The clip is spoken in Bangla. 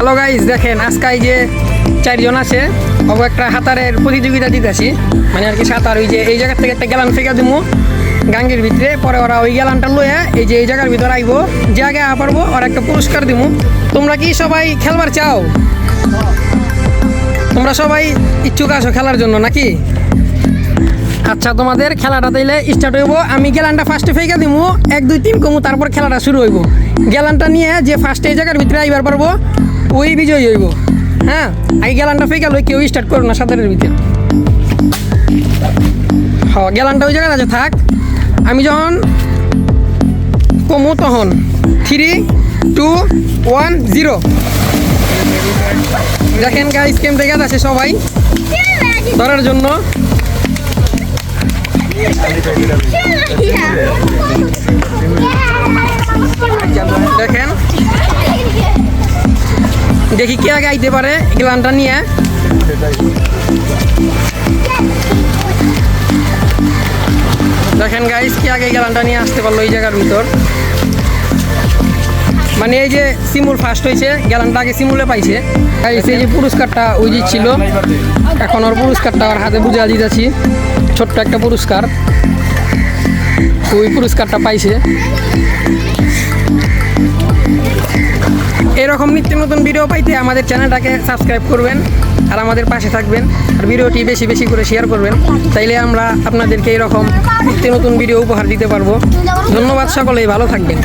হ্যালো গাইজ দেখেন, আজকে যে চারজন আছে অব একটা হাতারের প্রতিযোগিতা দিতেছি। মানে আর কি সাঁতার, ওই যে এই জায়গার থেকে একটা গেলান ফেঁকে দিমু, গাঙ্গের ভিতরে, পরে ওরা ওই গেলানটা লয়ে এই যে এই জায়গার ভিতরে আইবো, যে আগে পারব, ওরা একটা পুরস্কার দিমু। তোমরা কি সবাই খেলবার চাও? তোমরা সবাই ইচ্ছুক আছো খেলার জন্য নাকি? আচ্ছা তোমাদের খেলাটা তাইলে স্টার্ট হইব। আমি গেলানটা ফার্স্টে ফেঁকে দিমু, এক, দুই, তিন কমু, তারপর খেলাটা শুরু হইব। গেলানটা নিয়ে যে ফার্স্টে এই জায়গার ভিতরে আইবার পারব ওই বিজয়ী হইব। হ্যাঁ? আগে গেলানটা ফেঁকে লই, কেউ স্টার্ট করো না সাঁতারের ভিতরে। হ গেলানটা ওই জায়গায় আছে থাক। আমি যখন কমু তখন থ্রি টু ওয়ান জিরো দেখেন গাইস কেম থেকে আছে সবাই? ধরার জন্য। দেখেন। দেখি কে আগে আইতে পারে গেলানটা নিয়ে। দেখেন গাইস কে আগে গেলানটা নিয়ে আসতে পারল এই জায়গার ভিতর। মানে এই যে সিমুল ফার্স্ট হয়েছে গেলানটা আগে সিমুলে পাইছে। গাইস এই যে পুরস্কারটা ওই যে ছিল। এখন ওর পুরস্কারটা ওর হাতে বুঝা দিতেছি। ছোট্ট একটা পুরস্কার। ওই পুরস্কারটা পাইছে। এরকম নিত্য নতুন ভিডিও পাইতে আমাদের চ্যানেলটাকে সাবস্ক্রাইব করবেন আর আমাদের পাশে থাকবেন আর ভিডিওটি বেশি বেশি করে শেয়ার করবেন। তাইলে আমরা আপনাদেরকে এরকম নিত্য নতুন ভিডিও উপহার দিতে পারব। ধন্যবাদ সকলেই, ভালো থাকবেন।